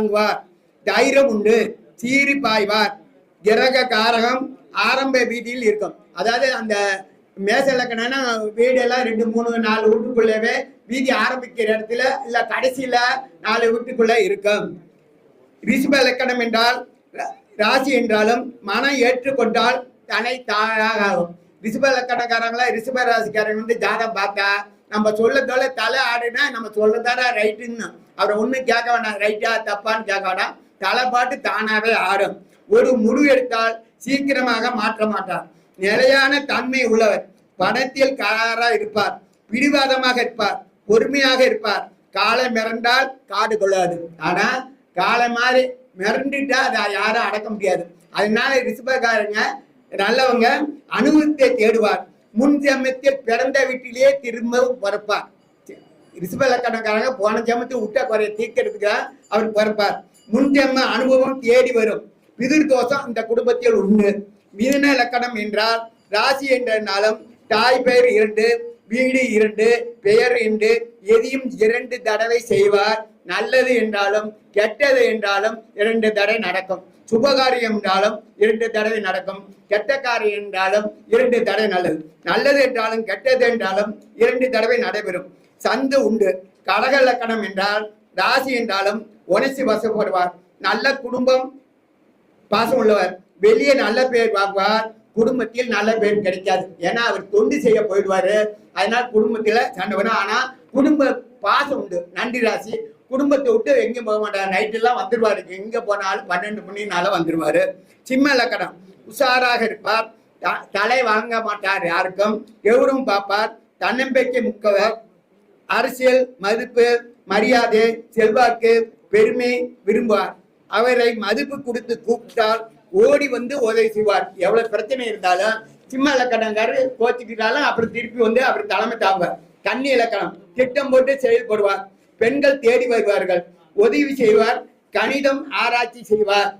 வாங்குவார். தைரியம் உண்டு. சீறி பாய்வார். கிரக காரகம் ஆரம்ப வீதியில் இருக்கும். அதாவது அந்த மேச இலக்கணம்னா வீடெல்லாம் ரெண்டு மூணு நாலு வீட்டுக்குள்ளவே வீதி ஆரம்பிக்கிற இடத்துல இல்ல கடைசியில நாலு வீட்டுக்குள்ள இருக்கும். ரிஷப இலக்கணம் என்றால் ராசி என்றாலும் மனம் ஏற்றுக்கொண்டால் தனை தாழாகும் ரிஷப இலக்கணக்காரங்களா ரிஷப ராசிக்காரங்க வந்து ஜாதகம் பார்த்தா நம்ம சொல்ல சொல்ல தலை ஆடுனா நம்ம சொல்லதாரா ரைட்டுன்னு அவரை ஒன்றும் கேட்க வேண்டாம் ரைட்டா தப்பான்னு கேட்க வேண்டாம். தலைப்பாட்டு தானாகவே ஆடும். ஒரு முடிவு எடுத்தால் சீக்கிரமாக மாற்ற மாட்டார். நிலையான தன்மை உள்ளவர். பணத்தில் கராராக இருப்பார். பிடிவாதமாக இருப்பார். பொறுமையாக இருப்பார். காலை மிரண்டால் காடு கொள்ளாது ஆனா காலை மாதிரி மிரண்டுட்டா அதை யாரும் அடக்க முடியாது. அதனால ரிஷபக்காரங்க நல்லவங்க அனுபவத்தை தேடுவார். முன் ஜமத்தில் பிறந்த வீட்டிலேயே திரும்பவும் பிறப்பார். ரிஷப லக்கணக்காரங்க போன ஜமத்தை விட்ட குறைய தீர்க்கிறதுக்கு அவர் பிறப்பார். முன் ஜென்ம அனுபவம் தேடி வரும். பிதிர் தோஷம் இந்த குடும்பத்தில் உண்டு. மிதுன லக்கணம் என்றால் ராசி என்றாலும் தாய் பெயர் இரண்டு வீடு இரண்டு பெயர் இரண்டு எதையும் இரண்டு தடவை செய்வார். நல்லது என்றாலும் கெட்டது என்றாலும் இரண்டு தடவை நடக்கும். சுபகாரியம் என்றாலும் இரண்டு தடவை நடக்கும். கெட்ட காரியம் என்றாலும் இரண்டு தடவை நல்லது. நல்லது என்றாலும் கெட்டது என்றாலும் இரண்டு தடவை நடைபெறும். சந்து உண்டு. கடக லக்கணம் என்றால் ராசி என்றாலும் உணர்ச்சி வசப்படுவார். நல்ல குடும்பம் பாசம் உள்ளவர் வெளியே நல்ல பேர் வாங்குவார். குடும்பத்தில் நல்ல பேர் கிடைக்காது. ஏன்னா அவர் தொண்டு செய்ய போயிடுவாரு. அதனால குடும்பத்துல சண்டை வரும். ஆனா குடும்ப பாசம் உண்டு. நன்றி ராசி. குடும்பத்தை விட்டு எங்கேயும் போக மாட்டார். நைட்டெல்லாம் வந்துடுவார். எங்கே எங்க போனாலும் பன்னெண்டு மணினால வந்துருவாரு சிம்ம லக்கணம் உஷாராக இருப்பார். த- தலை வாங்க மாட்டார் யாருக்கும். எவரும் பார்ப்பார். தன்னம்பிக்கை முக்கவர். அரசியல் மதிப்பு மரியாதை செல்வாக்கு பெருமை விரும்புவார். அவரை மதிப்பு கொடுத்து கூப்பிட்டால் ஓடி வந்து உதவி செய்வார். எவ்வளவு பிரச்சனை இருந்தாலும் சிம்ம இலக்கணங்காரு கோச்சிக்கிட்டாலும் அப்புறம் திருப்பி வந்து அவர் தலைமை தாங்குவார். கண்ணி இலக்கணம் திட்டம் போட்டு செயல்படுவார் பெண்கள் தேடி வருவார்கள். உதவி செய்வார். கணிதம் ஆராய்ச்சி செய்வார்.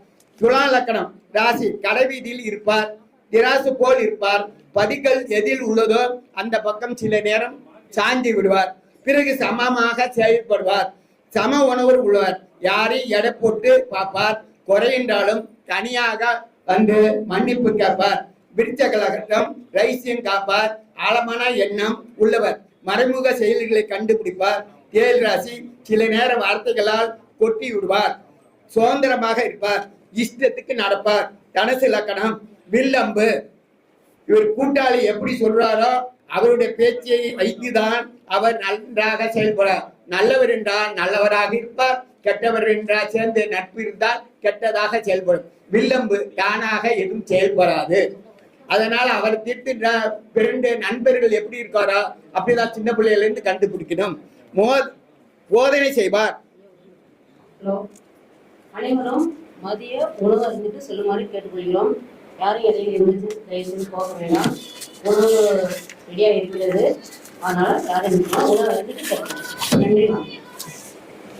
துலா இலக்கணம் ராசி கடைவீதியில் இருப்பார். திராசு போல் இருப்பார். படிகள் எதில் உள்ளதோ அந்த பக்கம் சில நேரம் சாஞ்சி விடுவார். பிறகு சமமாக செயல்படுவார். சம உணவர் உள்ளவர். யாரையும் எடை போட்டு பார்ப்பார். குறையின்றாலும் தனியாக வந்து மன்னிப்பு கேட்பார். விருச்ச கலகட்டம் ரைசியம் காப்பார். ஆழமான எண்ணம் உள்ளவர். மறைமுக செயல்களை கண்டுபிடிப்பார். தேல் ராசி சில நேர வார்த்தைகளால் கொட்டி விடுவார். சுதந்திரமாக இருப்பார். இஷ்டத்துக்கு நடப்பார். தனசு லக்கணம் வில்லம்பு. இவர் கூட்டாளி எப்படி சொல்றாரோ அவருடைய பேச்சை வைத்துதான் அவர் நன்றாக செயல்படார் நல்லவர் என்றால் நல்லவராக இருப்பார் கெட்டவர் என்றால் சேர்ந்து நட்பு இருந்தால் கெட்டதாக செயல்படும். வில்லம்பு தானாக எதுவும் செயல்படாது. அதனால அவர் திட்டுற பிறந்த நண்பர்கள் எப்படி இருக்காரோ? அப்படிதான் சின்ன பிள்ளையில இருந்து கண்டுபிடிக்கணும். மோ போதனை செய்வார். அனைவரும் மதிய உணவு அருந்திட்டு செல்லுமாறு கேட்டுக்கொள்கிறோம். யாரும் எதையும் இருந்து தயவு போக வேண்டாம். உணவு ரெடியாக இருக்கிறது நன்றி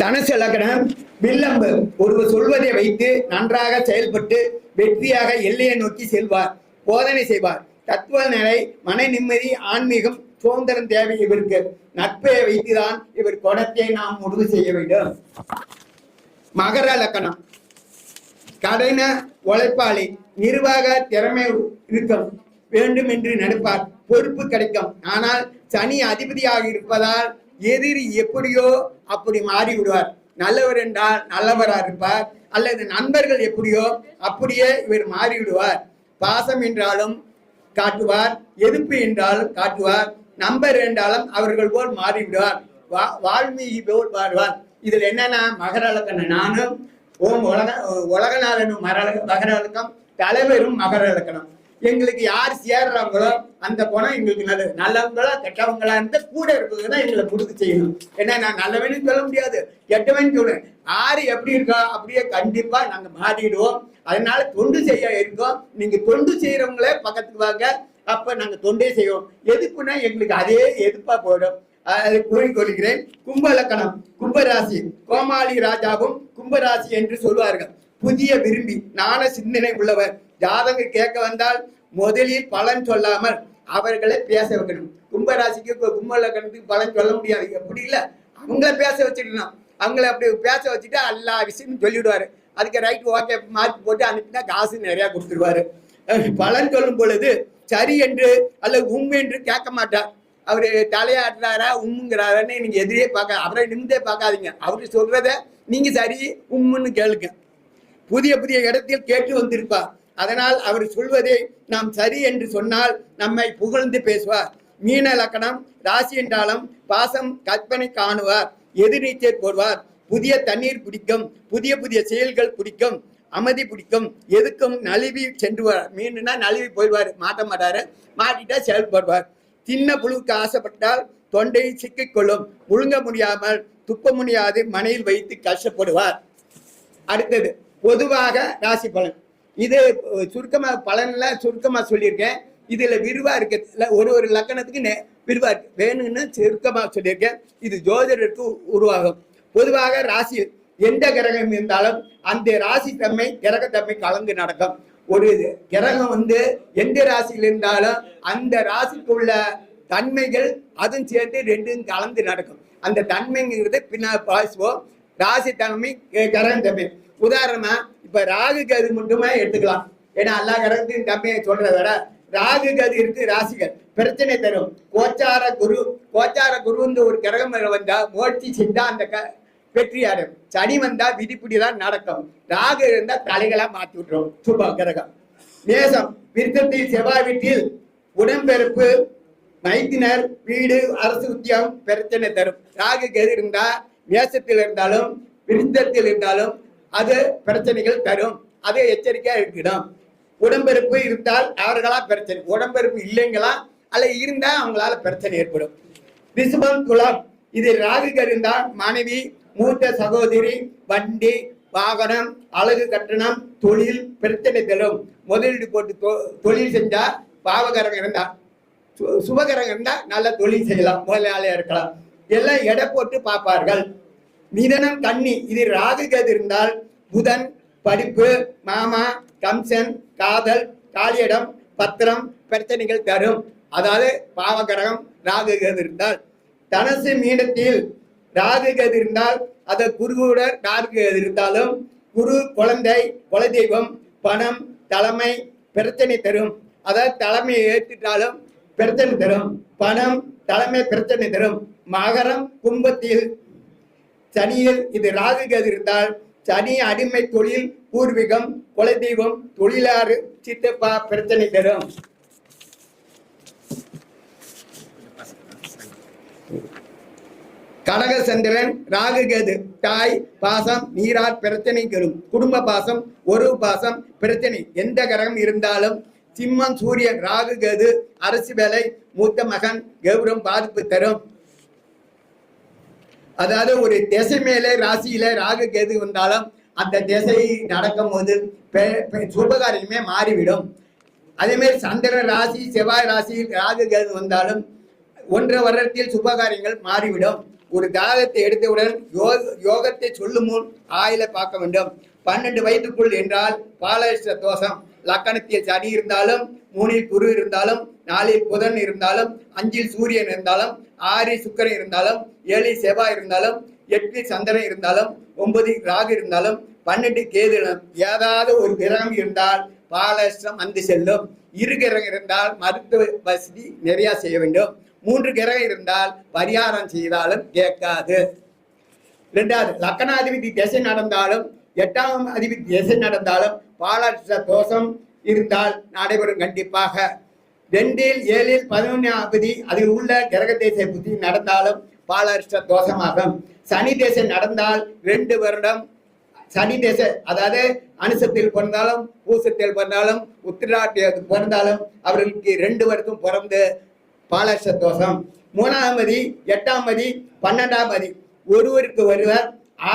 தனுசு லக்னம் வில்லம்பு. ஒருவர் சொல்வதை வைத்து நன்றாக செயல்பட்டு வெற்றியாக எல்லையை நோக்கி செல்வார் போதனை செய்வார். தத்துவ நிலை மன நிம்மதி ஆன்மீகம் சுதந்திரம் தேவை இவருக்கு. நட்பை வைத்துதான் இவர் குணத்தை நாம் முடிவு செய்ய வேண்டும். மகர லக்கணம் கடின உழைப்பாளி நிர்வாக திறமை இருக்கும். வேண்டும் என்று நினைப்பார் பொறுப்பு கிடைக்கும். ஆனால் சனி அதிபதியாக இருப்பதால் எதிரி எப்படியோ அப்படி மாறி விடுவார் நல்லவர் என்றால் நல்லவராக இருப்பார். அல்லது நண்பர்கள் எப்படியோ அப்படியே இவர் மாறிவிடுவார். பாசம் என்றாலும் காட்டுவார். எதிர்ப்பு என்றாலும் காட்டுவார். நம்பர் என்றாலும் அவர்கள் போல் மாறிவிடுவார். வா- வால்மீகி போல் வாழ்வார் இதுல என்னன்னா மகர நானும் ஓம் உலக உலகநாதனும் மகர மகரழக்கம் தலைவரும் மகர எங்களுக்கு யார் சேர்றாங்களோ அந்த பணம் எங்களுக்கு நல்லது நல்லவங்களா கெட்டவங்களா இருந்து கூட இருக்கிறது தான் எங்களை முடிவு செய்யணும். ஏன்னா நான் நல்லவனும் சொல்ல முடியாது. கெட்டவன் சொல்லுவேன் யாரு எப்படி இருக்கோ அப்படியே கண்டிப்பா நாங்க மாறிடுவோம். அதனால தொண்டு செய்ய இருக்கோம் நீங்க தொண்டு செய்யறவங்களே பக்கத்துக்கு வாங்க. அப்ப நாங்க தொண்டே செய்வோம். எதுக்குன்னா எங்களுக்கு அதே எதிர்ப்பா போயிடும். அதை கூறிக்கொள்கிறேன் கும்பலக்கணம் கும்பராசி கோமாளி ராஜாவும் கும்பராசி என்று சொல்வார்கள். புதிய விரும்பி நாண சிந்தனை உள்ளவர். ஜாதகம் கேட்க வந்தால் முதலில் பலன் சொல்லாமல் அவர்களை பேச வைக்கணும். கும்பராசிக்கு கு- கும்ப பலன் சொல்ல முடியாது. எப்படி இல்லை? அவங்கள பேச வச்சுக்கணும். அவங்கள அப்படி பேச வச்சுட்டு எல்லா விஷயமும் சொல்லிவிடுவாரு அதுக்கு ரைட் ஓகே மார்க் போட்டு அனுப்பினா காசு நிறையா கொடுத்துருவாரு. பலன் சொல்லும் பொழுது சரி என்று அல்லது உம் என்று கேட்க மாட்டார். அவரு தலையாடுறாரா உம்முங்கிறாரான்னு நீங்க எதிரே பார்க்க அவரை நிமிந்தே பார்க்காதீங்க. அவரு சொல்றத நீங்க சரி உம்முன்னு கேளுங்க. புதிய புதிய இடத்தில் கேட்டு வந்திருப்பார். அதனால் அவர் சொல்வதை நாம் சரி என்று சொன்னால் நம்மை புகழ்ந்து பேசுவார். மீன லக்கணம் ராசி என்றாலும் பாசம் கற்பனை காணுவார் எதிர்நீச்சல் போடுவார். புதிய தண்ணீர் பிடிக்கும் புதிய புதிய செயல்கள் பிடிக்கும் அமைதி பிடிக்கும் எதுக்கும் நழுவி சென்றுவார். மீனுனா நழுவி போயிடுவார் மாட்ட மாட்டாரு மாட்டிட்டா செயல்படுவார் சின்ன புழுவுக்கு ஆசைப்பட்டால் தொண்டை சிக்கிக்கொள்ளும் முழுங்க முடியாமல் துப்ப முடியாது மனையில் வைத்து கஷ்டப்படுவார். அடுத்தது பொதுவாக ராசி பலன். இது சுருக்கமாக சுருக்கமா பலன்ல சுருக்கமா சொல்லியிருக்கேன். இதுல விரிவா இருக்கு. ஒரு ஒரு லக்கணத்துக்கு நெ- விரிவா இருக்கு. வேணும்னு சுருக்கமா சொல்லியிருக்கேன். இது ஜோதிடருக்கு உருவாகும். பொதுவாக ராசி எந்த கிரகம் இருந்தாலும் அந்த ராசி தன்மை கிரகத்தன்மை கலந்து நடக்கும். ஒரு கிரகம் வந்து எந்த ராசியில் இருந்தாலும் அந்த ராசிக்குள்ள தன்மைகள் அதுவும் சேர்த்து ரெண்டும் கலந்து நடக்கும். அந்த தன்மைங்கிறது பின்னால் பாசுவோம் ராசி தன்மை கிரகம் தன்மை. உதாரணமா இப்ப ராகு கது மட்டுமே எடுத்துக்கலாம். ஏன்னா எல்லா கிரகத்தையும் தன்மையை சொல்றத விட ராகு கது இருக்கு ராசிகள். பிரச்சனை தரும். கோச்சார குரு கோச்சார குருன்னு ஒரு கிரகம் வந்தா மோட்சி செஞ்சா அந்த க வெற்றியாரு சனி வந்தா விதிப்படி தான் நடக்கும். ராகு இருந்தா தலைகளா மாத்தி விட்டுரும். சுப கிரகம். நேசம். விருத்தத்தில் செவ்வாய் வீட்டில் உடன்பிறப்பு மைத்தினர் வீடு அரசு உத்தியம் பிரச்சனை தரும். ராகு கரு இருந்தா நேசத்தில் இருந்தாலும் விருத்தத்தில் இருந்தாலும் அது பிரச்சனைகள் தரும். அது எச்சரிக்கையா இருக்கணும். உடம்பெருப்பு இருந்தால் அவர்களா பிரச்சனை உடம்பெருப்பு இல்லைங்களா? அல்ல இருந்தா அவங்களால பிரச்சனை ஏற்படும். ரிஷபம் துலாம் இது ராகு இருந்தால் மனைவி மூத்த சகோதரி வண்டி வாகனம் அழகு கட்டணம் தொழில் பிரச்சனை தரும். முதலீடு போட்டு தொ- தொழில் செஞ்சா பாவகரம் இருந்தா சு- சுபகரம் இருந்தா நல்ல தொழில் செய்யலாம். முதலாளியா இருக்கலாம். எல்லாம் எடை போட்டு பார்ப்பார்கள். மிதனம் கன்னி இது ராகு கேது இருந்தால் புதன் படிப்பு மாமா கம்சன் காதல் காலியிடம் பத்திரம் பிரச்சனைகள் தரும். அதாவது பாவகரகம் ராகு கேது இருந்தால். தனசு மீனத்தில் ராகு கேது இருந்தால் அது குருவுடன் ராகு கேது இருந்தாலும் குரு குழந்தை குலதெய்வம் பணம் தலைமை பிரச்சனை தரும். அதாவது தலைமையை ஏற்றுட்டாலும் பிரச்சனை தரும். பணம் தலைமை பிரச்சனை தரும். மகரம் கும்பத்தில் சனியில் இது ராகு கதி இருந்தால் சனி அடிமை தொழில் பூர்வீகம் குலதெய்வம் தொழிலாறு சித்தப்பா பிரச்சனை தரும் கடகசந்திரன் ராகு கது தாய் பாசம் நீரால் பிரச்சனை தரும் குடும்ப பாசம் ஒரு பாசம் பிரச்சனை. எந்த கிரகம் இருந்தாலும் சிம்மம் சூரியன் ராகு கது அரசு வேலை மூத்த மகன் கௌரவம் பாதிப்பு தரும். அதாவது ஒரு திசை மேலே ராசியில ராகு கேது வந்தாலும் அந்த திசை நடக்கும் போது பெ- சுபகாரியமே மாறிவிடும். அதே மாதிரி சந்திரன் ராசி செவ்வாய் ராசியில் ராகு கேது வந்தாலும் ஒன்றரை வருடத்தில் சுபகாரியங்கள் மாறிவிடும். ஒரு தாகத்தை எடுத்தவுடன் யோக யோகத்தை சொல்லும் முன் ஆயில பார்க்க வேண்டும். பன்னெண்டு வயதுக்குள் என்றால் பாலகிருஷ்ண தோஷம். லக்கணத்தில் சனி இருந்தாலும் மூணில் குரு இருந்தாலும் நாலில் புதன் இருந்தாலும் அஞ்சில் சூரியன் இருந்தாலும் ஆறு சுக்கரன் இருந்தாலும் ஏழில் செவ்வாய் இருந்தாலும் எட்டு சந்திரன் இருந்தாலும் ஒன்பது ராகு இருந்தாலும் பன்னெண்டு கேது ஏதாவது ஒரு கிரகம் இருந்தால் பாலஸ்டம் வந்து செல்லும். இரு கிரகம் இருந்தால் மருத்துவ வசதி நிறைய செய்ய வேண்டும். மூன்று கிரகம் இருந்தால் பரிகாரம் செய்தாலும் கேட்காது. ரெண்டாவது லக்கணாதிபதி திசை நடந்தாலும் எட்டாம் அதிபதி திசை நடந்தாலும் பாலாட்ச தோஷம் இருந்தால் நடைபெறும் கண்டிப்பாக. ரெண்டில் ஏழில் பதினொன்றாம் அதில் உள்ள கிரக தேச புத்தி நடந்தாலும் பாலாட்ச தோஷமாகும். சனி தேசம் நடந்தால் ரெண்டு வருடம் சனி தேச அதாவது அனுசத்தில் பிறந்தாலும் பூசத்தில் பிறந்தாலும் உத்திராட்டியத்தில் பிறந்தாலும் அவர்களுக்கு ரெண்டு வருஷம் பிறந்து பாலர்ஷ தோஷம். மூணாம் மதி எட்டாம் மதி பன்னெண்டாம் மதி ஒருவருக்கு ஒருவர்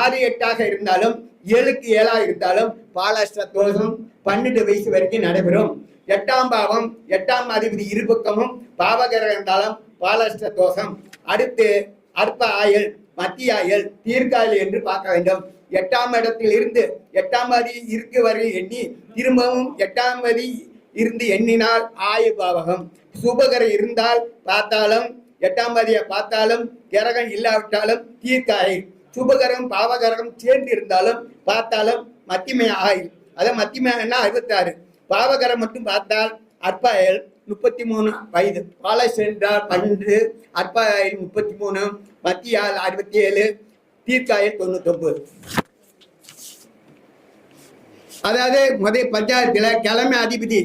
ஆறு எட்டாக இருந்தாலும் ஏழுக்கு ஏழாக இருந்தாலும் பாலாஷ்ட தோஷம் பன்னெண்டு வயசு வரைக்கும் நடைபெறும். எட்டாம் பாவம் எட்டாம் அதிபதி இருபக்கமும் பாவகரந்தாளம் இருந்தாலும் தோஷம். அடுத்து அற்ப ஆயல் மத்திய ஆயல் தீர்க்காயல் என்று பார்க்க வேண்டும். எட்டாம் இடத்தில் இருந்து எட்டாம் அதி இருக்கு வரை எண்ணி திரும்பவும் எட்டாம் அதி இருந்து எண்ணினால் ஆயு பாவகம். சுபகரம் இருந்தால் பார்த்தாலும் எட்டாம் அதியை பார்த்தாலும் கிரகம் இல்லாவிட்டாலும் தீர்க்காய் சுபகரம் பாவகரகம் சேர்ந்து இருந்தாலும் பார்த்தாலும் மத்திமை ஆயில் அதான் மத்திமைன்னா அறுபத்தாறு. பாவகரம் மட்டும் பார்த்தால் அற்பாயல் முப்பத்தி மூணு வயது. பாலை சென்றால் பன்னெண்டு அற்பாயல் முப்பத்தி மூணு மத்தியால் அறுபத்தி ஏழு தீர்க்காயல் தொண்ணூத்தொம்பது. அதாவது முதல் பஞ்சாயத்தில் கிழமை அதிபதி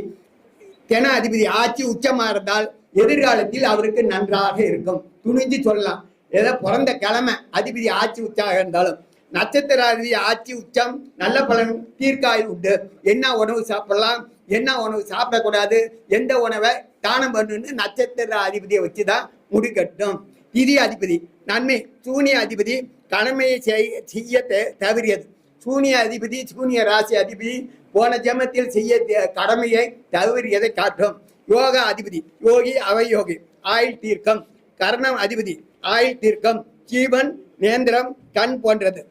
தென அதிபதி ஆட்சி உச்சமாக இருந்தால் எதிர்காலத்தில் அவருக்கு நன்றாக இருக்கும். துணிஞ்சு சொல்லலாம். ஏதோ பிறந்த கிழமை அதிபதி ஆட்சி உச்சாக இருந்தாலும் நட்சத்திர அதிபதி ஆட்சி உச்சம் நல்ல பலன் தீர்க்காயில் உண்டு. என்ன உணவு சாப்பிடலாம்? என்ன உணவு சாப்பிடக்கூடாது? எந்த உணவை தானம் பண்ணுன்னு நட்சத்திர அதிபதியை வச்சுதான் முடிக்கட்டும் திதி அதிபதி நன்மை சூனிய அதிபதி கடமையை செய்- செய்ய தவறியது. சூனிய அதிபதி சூனிய ராசி அதிபதி போன ஜெமத்தில் செய்ய கடமையை தவறியதை காட்டும். யோகா அதிபதி யோகி அவயோகி ஆயுள் தீர்க்கம். கர்ணம் அதிபதி ஆயுள் தீர்க்கம். ஜீவன் நேந்திரம் கண் போன்றது.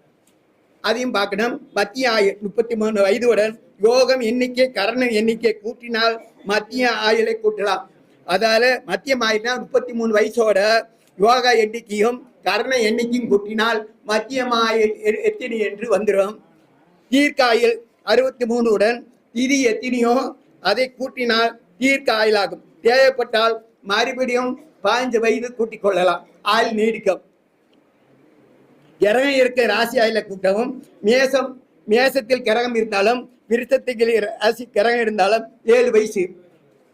அதையும் பார்க்கணும். மத்திய ஆயுள் முப்பத்தி மூணு வயதுடன் யோகம் எண்ணிக்கை கரண எண்ணிக்கை கூட்டினால் மத்திய ஆயுளை கூட்டலாம். அதால மத்தியம் ஆயுள்னா முப்பத்தி மூணு வயசோட யோகா எண்ணிக்கையும் கரண எண்ணிக்கையும் கூட்டினால் மத்தியம் ஆயுள் எத்தினி என்று வந்துடும் தீர்க்காயில் அறுபத்தி மூணுடன் திதி எத்தினியோ அதை கூட்டினால் தீர்க்காயிலாகும். தேவைப்பட்டால் மறுபடியும் பதினஞ்சு வயது கூட்டிக் கொள்ளலாம். ஆயுள் நீடிக்கும். கிரகம் இருக்க ராசி ஆயில கூட்டவும் மேசம் மேசத்தில் கிரகம் இருந்தாலும் விருத்தத்தில் ராசி கிரகம் இருந்தாலும் ஏழு வயசு.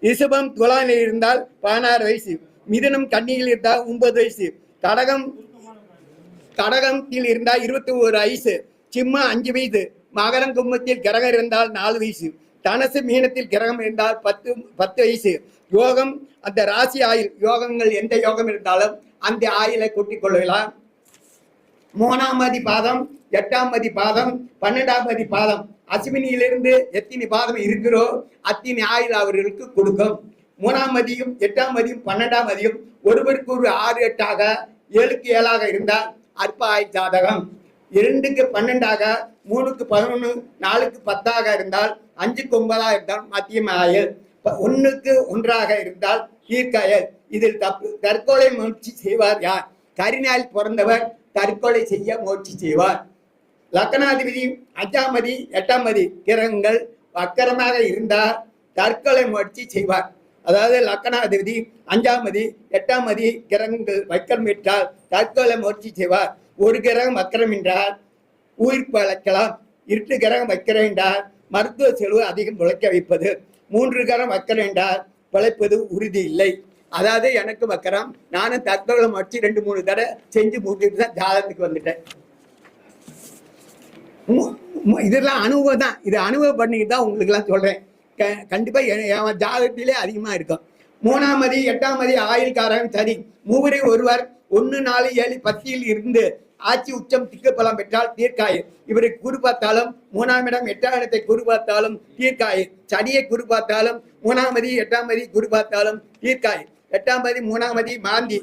ரிஷபம் துலானில் இருந்தால் பதினாறு வயசு. மிதுனம் கன்னியில் இருந்தால் ஒன்பது வயசு. கடகம் கடகத்தில் இருந்தால் இருபத்தி ஒரு வயசு. சிம்மம் அஞ்சு வயசு மகரம் கும்பத்தில் கிரகம் இருந்தால் நாலு வயசு. தனசு மீனத்தில் கிரகம் இருந்தால் பத்து பத்து வயசு. யோகம் அந்த ராசி ஆயுள் யோகங்கள் எந்த யோகம் இருந்தாலும் அந்த ஆயுளை கூட்டிக் கொள்ளலாம். மூணாம் மதி பாதம் எட்டாம் மதி பாதம் பன்னெண்டாம் மதி பாதம். அஸ்வினியிலிருந்து எத்தினி பாதம் இருக்கிறோ அத்தினி ஆயுள் அவர்களுக்கு கொடுக்கும். மூணாம் மதியும் எட்டாம் மதியும் பன்னெண்டாம் மதியும் ஒருவருக்கு ஒரு ஆறு எட்டாக ஏழுக்கு ஏழாக இருந்தால் அற்ப ஆயுள் ஜாதகம். இரண்டுக்கு பன்னெண்டாக மூணுக்கு பதினொன்று நாலுக்கு பத்தாக இருந்தால் அஞ்சுக்கு ஒன்பதாக இருந்தால் மத்தியம் ஆயுள் ஒன்றுக்கு ஒண்ணுக்கு ஒன்றாக இருந்தால் தீர்க்காயல். இதில் தப்பு. தற்கொலை முயற்சி செய்வார் யார்? கரிநாயில் பிறந்தவர் தற்கொலை செய்ய முயற்சி செய்வார். லக்னாதிபதி அஞ்சாம் மதி எட்டாம் மதி கிரகங்கள் வக்கரமாக இருந்தால் தற்கொலை முயற்சி செய்வார். அதாவது லக்னாதிபதி அஞ்சாம் மதி எட்டாம் மதி கிரகங்கள் வக்கரம் என்றால் தற்கொலை முயற்சி செய்வார். ஒரு கிரகம் வக்கரம் என்றால் உயிர் பழைக்கலாம். இருட்டு கிரகம் வைக்கிறேன் என்றால் மருத்துவ செலவு அதிகம் உழைக்க வைப்பது. மூன்று கிரகம் வைக்கிறேன் என்றால் பிழைப்பது உறுதி இல்லை. அதாவது எனக்கு வக்கரம் நானும் தற்கொலை முயற்சி ரெண்டு மூணு தடவை செஞ்சு முடிச்சுட்டு தான் ஜாதகத்துக்கு வந்துட்டேன். இதெல்லாம் அனுபவம் தான். இது அனுபவம் பண்ணிட்டு தான் உங்களுக்குலாம் சொல்றேன். க கண்டிப்பாக என் ஜாதகத்திலே அதிகமாக இருக்கும். மூணாம் மதி எட்டாம் மதி ஆயுள்காரன் சரி மூவரை ஒருவர் ஒன்று நாலு ஏழு பத்தியில் இருந்து ஆட்சி உச்சம் திக்கப்பலம் பெற்றால் தீர்க்காயு. இவரை குரு பார்த்தாலும் மூணாம் இடம் எட்டாம் இடத்தை குரு பார்த்தாலும் தீர்க்காயு. சனியை குரு பார்த்தாலும் மூணாம் மதி எட்டாம் மதி குரு பார்த்தாலும் தீர்க்காயு. எட்டாம் பதி மூணாம் பதி மாந்தி.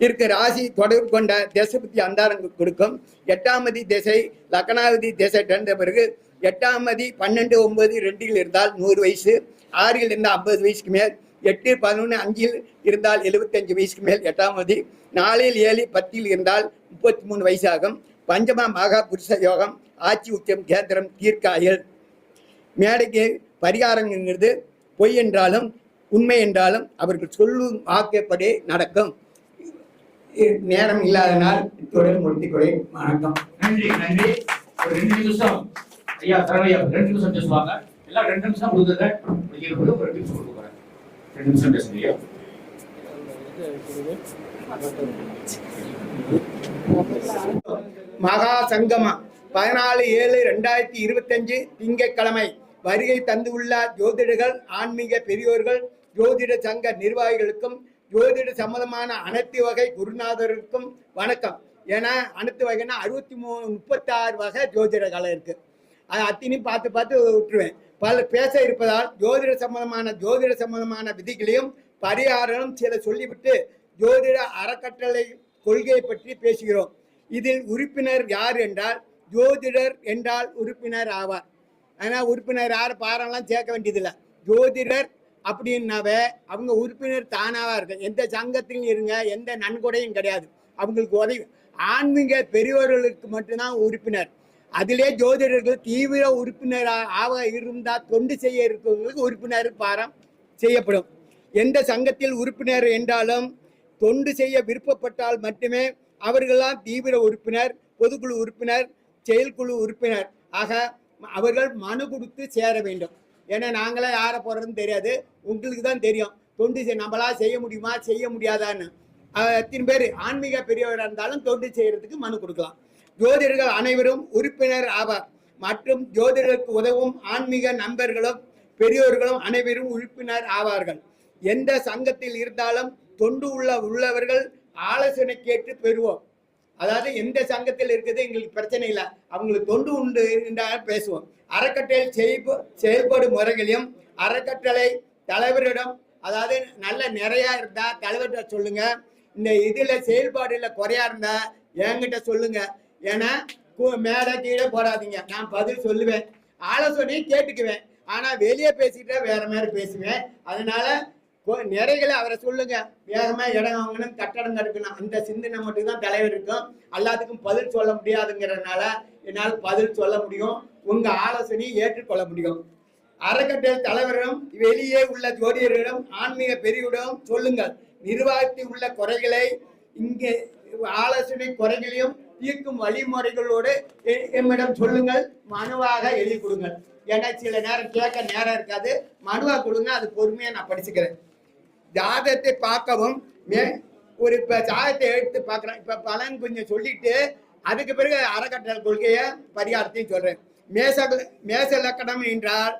இருக்க ராசி தொடர்பு கொண்ட தேசபுத்தி அந்தாரம் கொடுக்கும். எட்டாமதி திசை லக்னாவதி திசை திறந்த பிறகு எட்டாமதி பன்னெண்டு ஒன்பது ரெண்டில் இருந்தால் நூறு வயசு ஆறில் இருந்தால் ஐம்பது வயசுக்கு மேல் எட்டு பதினொன்று அஞ்சில் இருந்தால் எழுபத்தஞ்சு வயசுக்கு மேல் எட்டாமதி நாலில் ஏழு பத்தில் இருந்தால் முப்பத்தி மூணு வயசாகும். பஞ்சமா மகா புருஷ யோகம் ஆட்சி உச்சம் கேந்திரம் தீர்க்காயல். மேடைக்கு பரிகாரங்கிறது பொய் என்றாலும் உண்மை என்றாலும் அவர்கள் சொல்லும் வாக்குப்படி நடக்கும். நேரம் இல்லாதனால் இத்துடன் முடித்துக் கொள்கிறேன் வணக்கம். நன்றி நன்றி. ஒரு ரெண்டு நிமிஷம். ஐயா தரவையா ரெண்டு நிமிஷம் பேசுவாங்க. எல்லாம் ரெண்டு நிமிஷம் கொடுத்துருங்க முடிக்கிறது ஒரு ரெண்டு நிமிஷம் கொடுக்க போறேன். ரெண்டு நிமிஷம் பேசுங்க மகா சங்கமம். பதினாலு ஏழு ரெண்டாயிரத்தி இருபத்தஞ்சு திங்கட்கிழமை. வருகை தந்துள்ள ஜோதிடர்கள் ஆன்மீக பெரியோர்கள் ஜோதிட சங்க நிர்வாகிகளுக்கும் ஜோதிட சம்பந்தமான அனைத்து வகை குருநாதருக்கும் வணக்கம். ஏன்னா அனைத்து வகைன்னா அறுபத்தி மூணு முப்பத்தாறு வகை ஜோதிட கலை இருக்கு. அது அத்தினையும் பார்த்து பார்த்து விட்டுருவேன். பல பேச இருப்பதால் ஜோதிட சம்பந்தமான ஜோதிட சம்பந்தமான விதிகளையும் பரிகாரங்களும் சில சொல்லிவிட்டு ஜோதிட அறக்கட்டளை கொள்கையை பற்றி பேசுகிறோம். இதில் உறுப்பினர் யார் என்றால் ஜோதிடர் என்றால் உறுப்பினர் ஆவார். ஆனால் உறுப்பினர் யார் பாரம்லாம் சேர்க்க வேண்டியதில்லை. ஜோதிடர் அப்படின்னாவே அவங்க உறுப்பினர் தானாவா இருக்கு. எந்த சங்கத்திலும் இருங்க எந்த நன்கொடையும் கிடையாது. அவங்களுக்கு உதவி. ஆன்மீக பெரியவர்களுக்கு மட்டும்தான் உறுப்பினர். அதிலே ஜோதிடர்கள் தீவிர உறுப்பினராக ஆக இருந்தால் தொண்டு செய்ய இருக்கிறவங்களுக்கு உறுப்பினர் பாரம் செய்யப்படும். எந்த சங்கத்தில் உறுப்பினர் என்றாலும் தொண்டு செய்ய விருப்பப்பட்டால் மட்டுமே அவர்களாம் தீவிர உறுப்பினர் பொதுக்குழு உறுப்பினர் செயல்குழு உறுப்பினர். ஆக அவர்கள் மனு கொடுத்து சேர வேண்டும். ஏன்னா நாங்களே யாரை போடுறதுன்னு தெரியாது. உங்களுக்கு தான் தெரியும். தொண்டு செய் நம்மளா செய்ய முடியுமா செய்ய முடியாதான்னு. எத்தனை பேர் ஆன்மீக பெரியவராக இருந்தாலும் தொண்டு செய்கிறதுக்கு மனு கொடுக்கலாம். ஜோதிடர்கள் அனைவரும் உறுப்பினர் ஆவார். மற்றும் ஜோதிடருக்கு உதவும் ஆன்மீக நண்பர்களும் பெரியோர்களும் அனைவரும் உறுப்பினர் ஆவார்கள். எந்த சங்கத்தில் இருந்தாலும் தொண்டு உள்ள உள்ளவர்கள் ஆலோசனை கேட்டு பெறுவோம். அதாவது எந்த சங்கத்தில் இருக்குது எங்களுக்கு பிரச்சனை இல்லை. அவங்களுக்கு தொண்டு உண்டு என்றால் பேசுவோம். அறக்கட்டளை செய்பு செயல்படும் முறைகளையும் அறக்கட்டளை தலைவரிடம் அதாவது நல்ல நிறையா இருந்தால் தலைவர்கிட்ட சொல்லுங்க. இந்த இதில் செயல்பாடுல குறையா இருந்தா என்கிட்ட சொல்லுங்க. ஏன்னா மேடை கீழே போடாதீங்க. நான் பதில் சொல்லுவேன். ஆலோசனையும் கேட்டுக்குவேன். ஆனால் வெளியே பேசிட்டா வேற மாதிரி பேசுவேன். அதனால நிறைகளை அவரை சொல்லுங்க. வேகமா இடம் வாங்கணும் கட்டடம் கட்டணும். அந்த சிந்தனை மட்டும்தான் தலைவர் இருக்கும். எல்லாத்துக்கும் பதில் சொல்ல முடியாதுங்கிறதுனால என்னால் பதில் சொல்ல முடியும். உங்க ஆலோசனையை ஏற்றுக்கொள்ள முடியும். அறக்கட்டளை தலைவரிடம் வெளியே உள்ள ஜோதிடரிடம் ஆன்மீக பெரியவரிடம் சொல்லுங்கள். நிர்வாகத்தில் உள்ள குறைகளை இங்கே ஆலோசனை குறைகளையும் தீர்க்கும் வழிமுறைகளோடு எ- எம்மிடம் சொல்லுங்கள். மனுவாக எழுதி கொடுங்கள். ஏன்னா சில நேரம் கேட்க நேரம் இருக்காது. மனுவாக கொடுங்க அது பொறுமையாக நான் படிச்சுக்கிறேன். ஜாதத்தை பார்க்கவும் மே ஒரு இப்போ ஜாதகத்தை எடுத்து பார்க்குறேன். இப்போ பலன் கொஞ்சம் சொல்லிட்டு அதுக்கு பிறகு அறக்கட்டளை கொள்கையை பரிகாரத்தையும் சொல்கிறேன் மேச மேச லக்கணம் என்றால்